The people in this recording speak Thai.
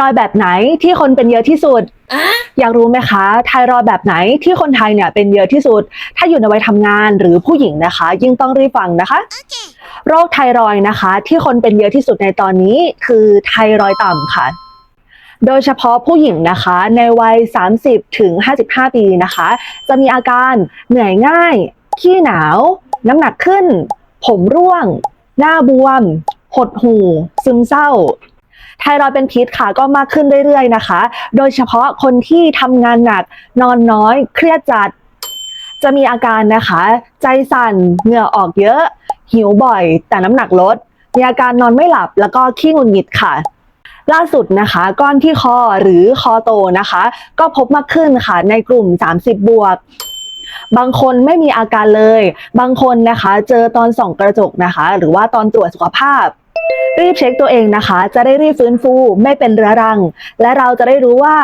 รอยด์แบบไหนที่คนเป็นเยอะที่สุดอะอยากรู้ไหมคะ ไทรอยด์แบบไหนที่คนไทยเนี่ยเป็นเยอะที่สุด ถ้าอยู่ในวัยทำงานหรือผู้หญิงนะคะ ยิ่งต้องรีบฟังนะคะ โรคไทรอยด์นะคะ ที่คนเป็นเยอะที่สุดในตอนนี้คือไทรอยด์ต่ำค่ะโดยเฉพาะผู้หญิงนะคะในวัย 30 ถึง 55 ปีนะคะ จะมีอาการเหนื่อยง่าย ขี้หนาว น้ำหนักขึ้น ผมร่วง หน้าบวม หดหู่ ซึมเศร้า ไทรอยด์เป็นพิษค่ะก็มากขึ้นเรื่อยๆนะคะ โดยเฉพาะคนที่ทำงานหนักนอนน้อย เครียดจัด จะมีอาการนะคะ ใจสั่นเหงื่อออกเยอะ หิวบ่อย แต่น้ำหนักลด มีอาการนอนไม่หลับแล้วก็ขี้งุดหงิดค่ะล่าสุดนะคะก้อนที่คอหรือคอโตนะคะ ก็พบมากขึ้นค่ะในกลุ่ม 30 บวก บางคนไม่มีอาการเลย บางคนนะคะ เจอตอนส่องกระจกนะคะ หรือว่าตอนตรวจสุขภาพ รีบเช็คตัวเองนะคะ จะได้รีบฟื้นฟูไม่เป็นเรื้อรัง และเราจะได้รู้ว่า